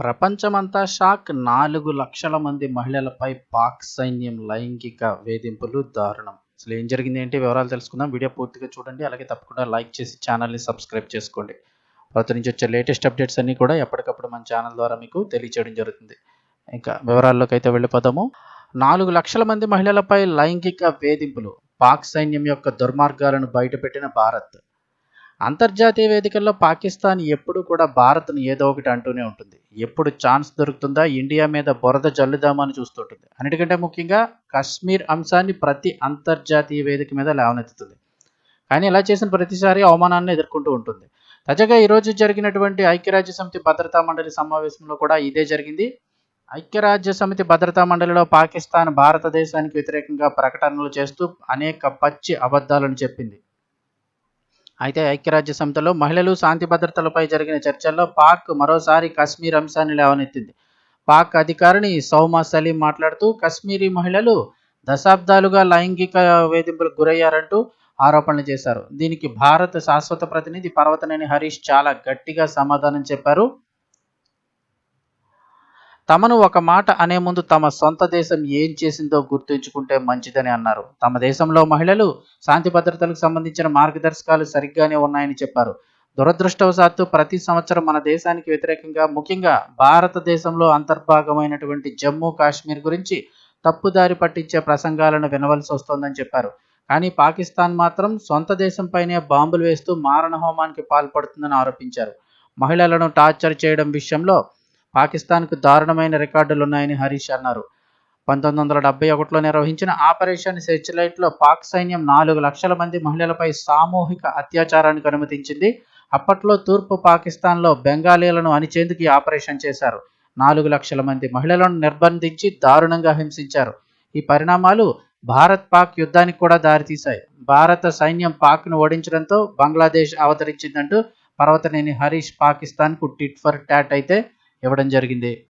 ప్రపంచమంతా షాక్. నాలుగు లక్షల మంది మహిళలపై పాక్ సైన్యం లైంగిక వేధింపులు దారుణం. అసలు ఏం జరిగింది ఏంటి వివరాలు తెలుసుకుందాం. వీడియో పూర్తిగా చూడండి. అలాగే తప్పకుండా లైక్ చేసి ఛానల్ని సబ్స్క్రైబ్ చేసుకోండి. ప్రతి నుంచి వచ్చే లేటెస్ట్ అప్డేట్స్ అన్నీ కూడా ఎప్పటికప్పుడు మన ఛానల్ ద్వారా మీకు తెలియచేయడం జరుగుతుంది. ఇంకా వివరాల్లోకి అయితే వెళ్ళిపోదాము. నాలుగు లక్షల మంది మహిళలపై లైంగిక వేధింపులు. పాక్ సైన్యం యొక్క దుర్మార్గాలను బయటపెట్టిన భారత్. అంతర్జాతీయ వేదికల్లో పాకిస్తాన్ ఎప్పుడు కూడా భారత్ను ఏదో ఒకటి అంటూనే ఉంటుంది. ఎప్పుడు ఛాన్స్ దొరుకుతుందా? ఇండియా మీద బురద జల్లుదామని చూస్తుంటుంది. అన్నిటికంటే ముఖ్యంగా కశ్మీర్ అంశాన్ని ప్రతి అంతర్జాతీయ వేదిక మీద లేవనెత్తుతుంది. కానీ ఇలా చేసిన ప్రతిసారి అవమానాన్ని ఎదుర్కొంటూ ఉంటుంది. తాజాగా ఈరోజు జరిగినటువంటి ఐక్యరాజ్య సమితి భద్రతా మండలి సమావేశంలో కూడా ఇదే జరిగింది. ఐక్యరాజ్య సమితి భద్రతా మండలిలో పాకిస్తాన్ భారతదేశానికి వ్యతిరేకంగా ప్రకటనలు చేస్తూ అనేక పచ్చి అబద్ధాలను చెప్పింది. అయితే ఐక్యరాజ్య సమితిలో మహిళలు శాంతి భద్రతలపై జరిగిన చర్చల్లో పాక్ మరోసారి కశ్మీర్ అంశాన్ని లేవనెత్తింది. పాక్ అధికారిని సౌమా సలీం మాట్లాడుతూ కశ్మీరీ మహిళలు దశాబ్దాలుగా లైంగిక వేధింపులకు గురయ్యారంటూ ఆరోపణలు చేశారు. దీనికి భారత శాశ్వత ప్రతినిధి పర్వతనేని హరీష్ చాలా గట్టిగా సమాధానం చెప్పారు. తమను ఒక మాట అనే ముందు తమ సొంత దేశం ఏం చేసిందో గుర్తుంచుకుంటే మంచిదని అన్నారు. తమ దేశంలో మహిళలు శాంతి భద్రతలకు సంబంధించిన మార్గదర్శకాలు సరిగ్గానే ఉన్నాయని చెప్పారు. దురదృష్టవశాత్తు ప్రతి సంవత్సరం మన దేశానికి వ్యతిరేకంగా ముఖ్యంగా భారతదేశంలో అంతర్భాగమైనటువంటి జమ్మూ కాశ్మీర్ గురించి తప్పుదారి పట్టించే ప్రసంగాలను వినవలసి వస్తోందని చెప్పారు. కానీ పాకిస్తాన్ మాత్రం సొంత దేశంపైనే బాంబులు వేస్తూ మారణ హోమానికి పాల్పడుతుందని ఆరోపించారు. మహిళలను టార్చర్ చేయడం విషయంలో పాకిస్తాన్కు దారుణమైన రికార్డులు ఉన్నాయని హరీష్ అన్నారు. పంతొమ్మిది వందల డెబ్బై ఒకటిలో నిర్వహించిన ఆపరేషన్ సెర్చ్ లైట్లో పాక్ సైన్యం నాలుగు లక్షల మంది మహిళలపై సామూహిక అత్యాచారానికి అనుమతించింది. అప్పట్లో తూర్పు పాకిస్తాన్లో బెంగాలీలను అణిచేందుకు ఈ ఆపరేషన్ చేశారు. నాలుగు లక్షల మంది మహిళలను నిర్బంధించి దారుణంగా హింసించారు. ఈ పరిణామాలు భారత్ పాక్ యుద్ధానికి కూడా దారితీశాయి. భారత సైన్యం పాక్ను ఓడించడంతో బంగ్లాదేశ్ అవతరించిందంటూ పర్వతనేని హరీష్ పాకిస్తాన్కు టిట్ ఫర్ టాట్ అయితే ఇవ్వడం జరిగింది.